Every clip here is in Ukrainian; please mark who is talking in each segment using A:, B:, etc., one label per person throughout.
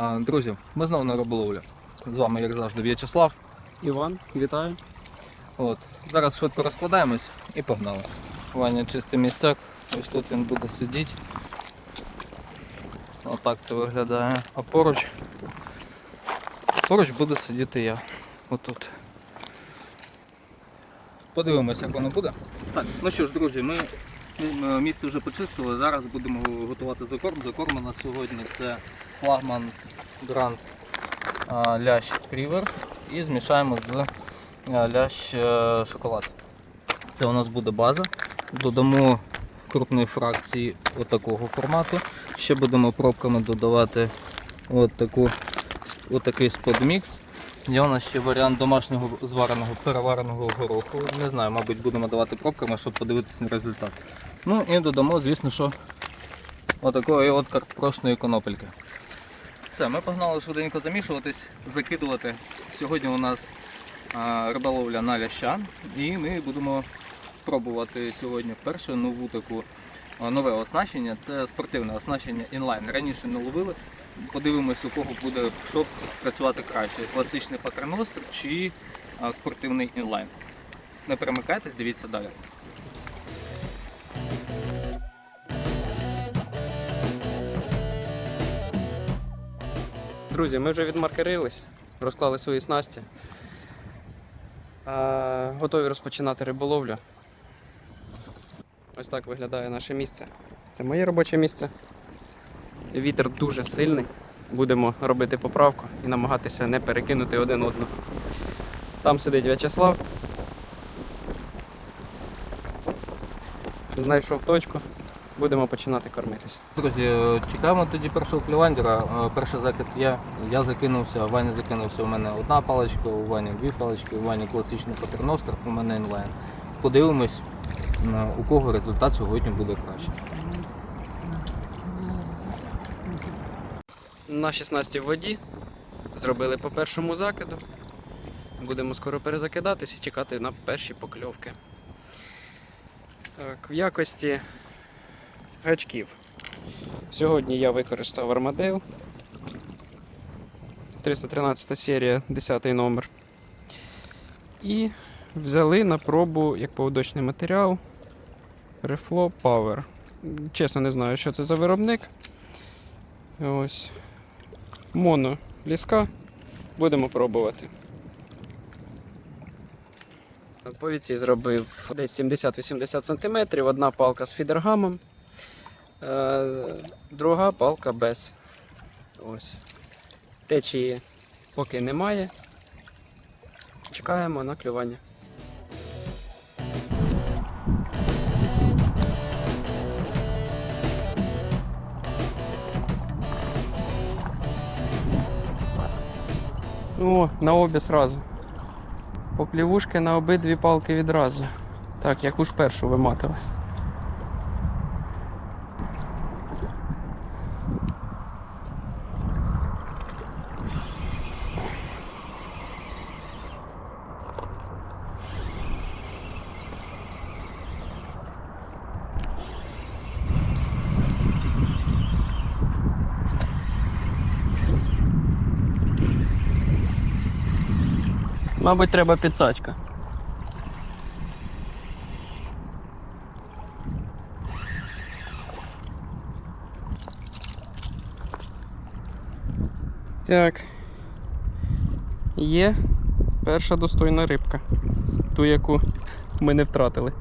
A: Друзі, ми знову на риболовлі. З вами, як завжди, В'ячеслав.
B: Іван, вітаю.
A: От. Зараз швидко розкладаємось і погнали. Ваня чистий місцяк, ось тут він буде сидіти. Отак це виглядає. А поруч, поруч буде сидіти я. Отут. Подивимося, як воно буде. Так, ну що ж, друзі, ми місце вже почистили. Зараз будемо готувати закорм. Закорм у нас сьогодні це флагман Grand а, лящ Рівер і змішаємо з а, лящ е, шоколад. Це у нас буде база. Додамо крупної фракції отакого формату. Ще будемо пробками додавати от таку, отакий сподмікс. Є у нас ще варіант домашнього звареного перевареного гороху. Не знаю, мабуть, будемо давати пробками, щоб подивитися на результат. Ну і додамо, звісно, що отакої от карпрошної конопельки. Все, ми погнали швиденько замішуватись, закидувати. Сьогодні у нас риболовля на ляща, і ми будемо пробувати сьогодні вперше нову таку нове оснащення. Це спортивне оснащення інлайн. Раніше не ловили. Подивимось, у кого буде що працювати краще: класичний патерностр чи спортивний інлайн. Не перемикайтесь, дивіться далі.
B: Друзі, ми вже відмаркерились, розклали свої снасті. Готові розпочинати риболовлю. Ось так виглядає наше місце. Це моє робоче місце. Вітер дуже сильний. Будемо робити поправку і намагатися не перекинути один одного. Там сидить В'ячеслав. Знайшов точку. Будемо починати кормитися.
A: Друзі, е, чекаємо тоді першого клівандера. Е, Перший закид я. Я закинувся, Ваня закинувся. У мене одна паличка, у Вані дві палички, у Вані класичний патерностр, у мене інлайн. Подивимось, у кого результат сьогодні буде краще.
B: На 16 в воді. Зробили по першому закиду. Будемо скоро перезакидатись і чекати на перші покльовки. Так, в якості гачків. Сьогодні я використав Armadale. 313 серія, 10 номер. І взяли на пробу як поводочний матеріал Reflow Power. Чесно не знаю, що це за виробник. Ось. Моно ліска. Будемо пробувати. Повідці зробив десь 70-80 см, одна палка з фідергамом, е, друга палка без. Ось. Течії поки немає. Чекаємо на клювання. О, на обі сразу. Поплівушки на обидві палки відразу. Так, яку ж першу виматили. Мабуть, треба підсачка. Так. Є перша достойна рибка. Ту, яку ми не втратили.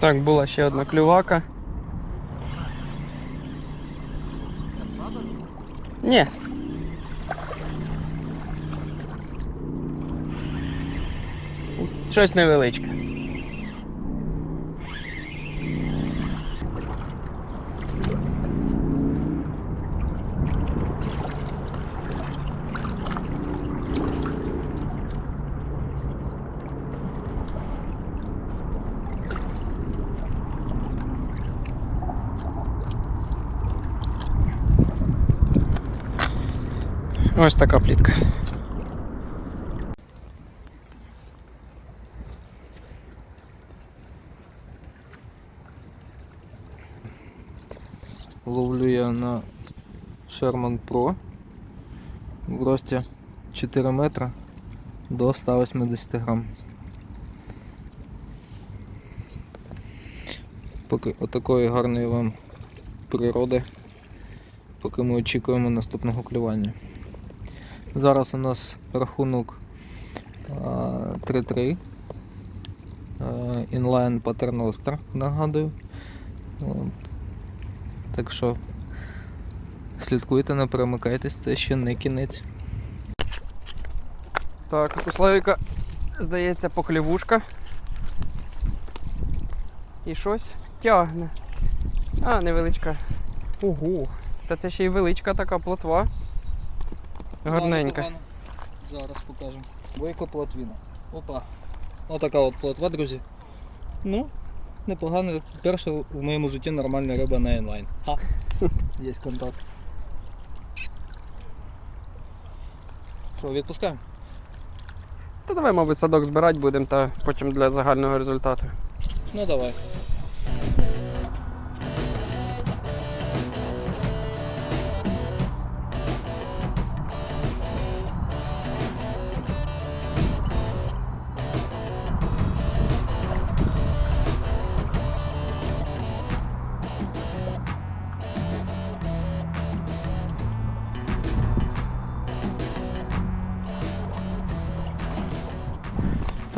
B: Так, була ще одна клювака. Ні. Щось невеличке. Ось така плітка.
A: Ловлю я на Sherman Pro в рості 4 метра до 180 грам. Поки отакої гарної вам природи, поки ми очікуємо наступного клювання. Зараз у нас рахунок а, 3-3. А, Inline Pattern Oster, нагадую. Так що слідкуйте, не перемикайтесь, це ще не кінець.
B: Так, у Славіка, здається, поклівушка. І щось тягне. А, невеличка. Ого. Та це ще й величка така плотва. Гарненька.
A: Зараз покажемо. Бойко плотвіна. Опа. Отака от плотва, друзі. Ну, непогано. Перша в моєму житті нормальна риба на інлайн. А, є контакт. Що, відпускаємо?
B: Та давай, мабуть, садок збирати будемо та потім для загального результату.
A: Ну давай.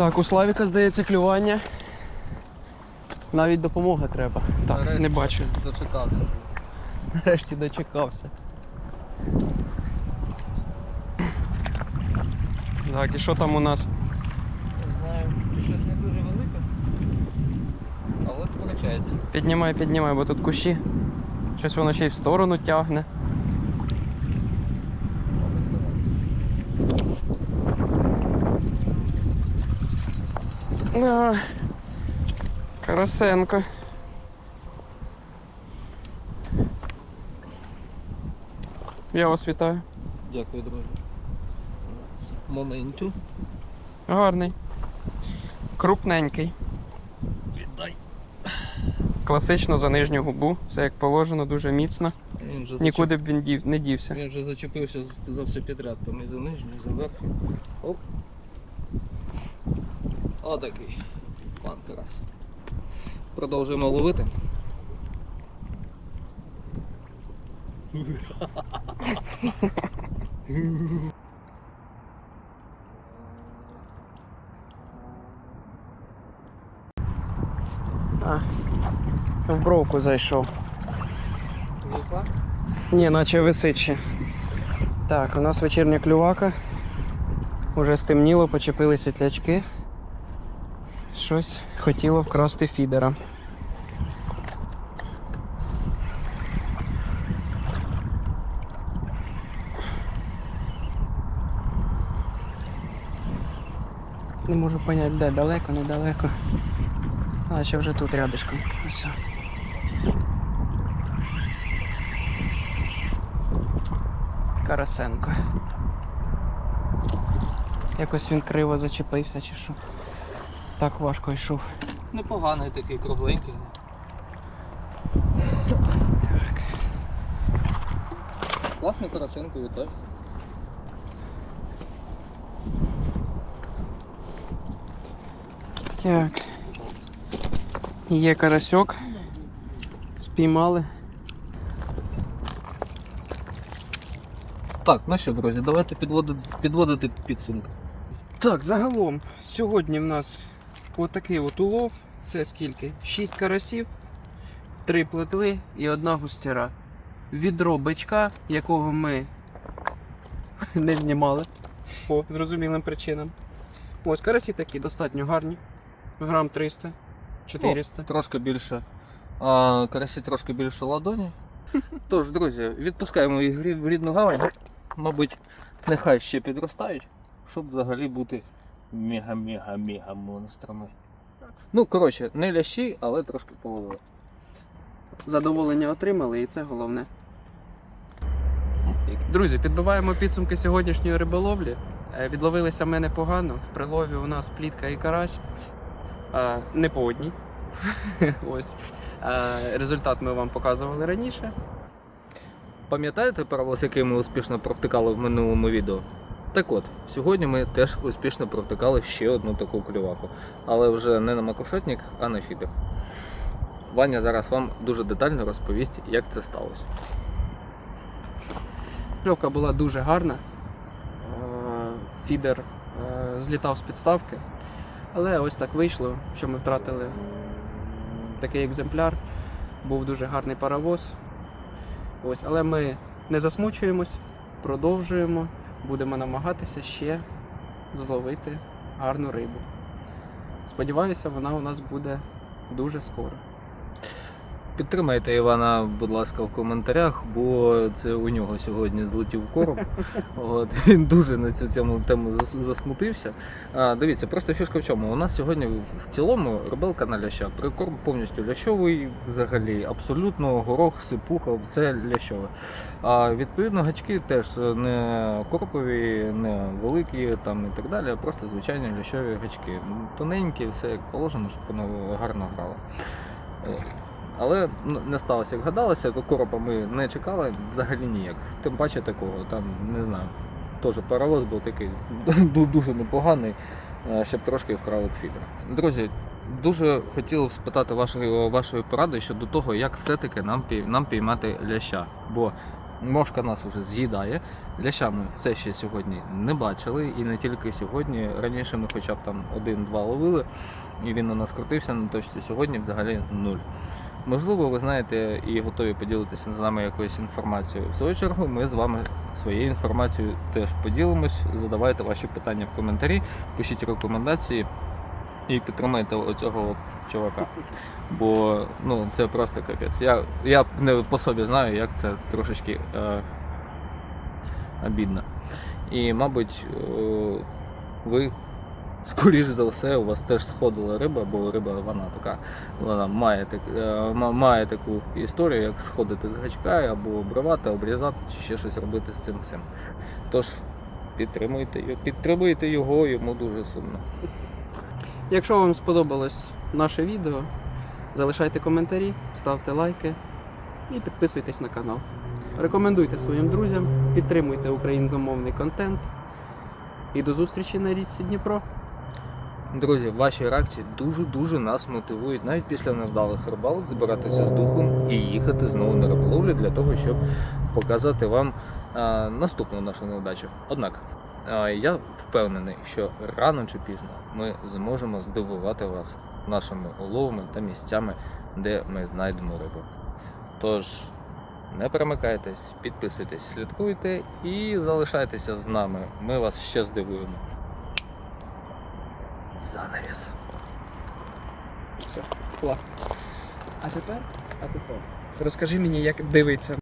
B: Так, у Славіка, здається, клювання. Навіть допомога треба. Так, не бачу.
A: Дочекався.
B: Нарешті дочекався. Так, і що там у нас?
A: Не знаю, щось не дуже велике. Але сперечається.
B: Піднімай, піднімай, бо тут кущі. Щось воно ще й в сторону тягне. А, Карасенко. Я вас вітаю.
A: Дякую, друзі. Моменту.
B: Гарний. Крупненький.
A: Віддай.
B: Класично за нижню губу. Все як положено, дуже міцно.
A: Він вже
B: Нікуди б він дів, не дівся.
A: Він вже зачепився за все підряд, там і за нижню, і за верхню. Оп. Отакий. Пан Тарас. Продовжуємо ловити.
B: А, в бровку зайшов.
A: Випа.
B: Ні, наче висить. Так, у нас вечірня клювака. Уже стемніло, почепили світлячки. Щось хотіло вкрасти фідера. Не можу поняти, де далеко, недалеко. А ще вже тут рядышком. Все. Карасенко. Якось він криво зачепився чи що. Так важко йшов.
A: Непоганий такий кругленький. Так. Класний Тарасенко, вітаю.
B: Так. Є карасьок. Спіймали.
A: Так, ну що, друзі, давайте підводити підсумки.
B: Так, загалом, сьогодні в нас отакий от улов. Це скільки? 6 карасів, 3 плетви і одна густяра. Відро бичка, якого ми не знімали по зрозумілим причинам. Ось карасі такі достатньо гарні. Грам 300, 400.
A: Трошки більше. А, карасі трошки більше ладоні. Тож, друзі, відпускаємо їх в рідну гавань. Мабуть, нехай ще підростають, щоб взагалі бути мега-мега-мега монстрами. Ну, коротше, не лящі, але трошки половили.
B: Задоволення отримали і це головне. Друзі, підбиваємо підсумки сьогоднішньої риболовлі. Е, Відловилися ми непогано. В прилові у нас плітка і карась. Е, Не по одній. Ось. Е, Результат ми вам показували раніше.
A: Пам'ятаєте паровоз, який ми успішно провтикали в минулому відео? Так от, сьогодні ми теж успішно провтикали ще одну таку клюваку, але вже не на макошотник, а на фідер. Ваня зараз вам дуже детально розповість, як це сталося.
B: Кльовка була дуже гарна. Е, Фідер е, злітав з підставки. Але ось так вийшло, що ми втратили такий екземпляр. Був дуже гарний паровоз. Ось, але ми не засмучуємось, продовжуємо, будемо намагатися ще зловити гарну рибу. Сподіваюся, вона у нас буде дуже скоро.
A: Підтримайте Івана, будь ласка, в коментарях, бо це у нього сьогодні злетів короб. От, він дуже на цю тему, тему засмутився. А, дивіться, просто фішка в чому. У нас сьогодні в цілому рибалка на ляща. Прикорм повністю лящовий, взагалі, абсолютно горох, сипуха, все лящове. А відповідно гачки теж не коропові, не великі там і так далі, а просто звичайні лящові гачки. Тоненькі, все як положено, щоб воно гарно грало. Але не сталося, як гадалося, то коропа ми не чекали взагалі ніяк. Тим паче такого, там, не знаю, теж паровоз був такий дуже непоганий, е, щоб трошки вкрали б фідер. Друзі, дуже хотів спитати вашої, вашої поради щодо того, як все-таки нам, нам піймати ляща. Бо мошка нас уже з'їдає. Ляща ми все ще сьогодні не бачили, і не тільки сьогодні. Раніше ми хоча б там один-два ловили, і він у нас крутився на точці. Сьогодні взагалі нуль. Можливо, ви знаєте і готові поділитися з нами якоюсь інформацією. В свою чергу, ми з вами своєю інформацією теж поділимось. Задавайте ваші питання в коментарі, пишіть рекомендації і підтримайте оцього чувака. Бо ну, це просто капець. Я, я не по собі знаю, як це трошечки е, обідно. І, мабуть, е, ви Скоріш за все, у вас теж сходила риба, бо риба вона така, вона має, так, е, має таку історію, як сходити з гачка або обривати, обрізати чи ще щось робити з цим всім. Тож підтримуйте підтримуйте його, йому дуже сумно.
B: Якщо вам сподобалось наше відео, залишайте коментарі, ставте лайки і підписуйтесь на канал. Рекомендуйте своїм друзям, підтримуйте україномовний контент. І до зустрічі на річці Дніпро.
A: Друзі, ваші реакції дуже-дуже нас мотивують навіть після невдалих рибалок збиратися з духом і їхати знову на риболовлю для того, щоб показати вам е, наступну нашу невдачу. Однак е, я впевнений, що рано чи пізно ми зможемо здивувати вас нашими уловами та місцями, де ми знайдемо рибу. Тож не перемикайтесь, підписуйтесь, слідкуйте і залишайтеся з нами. Ми вас ще здивуємо. Занавіс.
B: Все, класно. А тепер, а тепер. Розкажи мені, як дивиться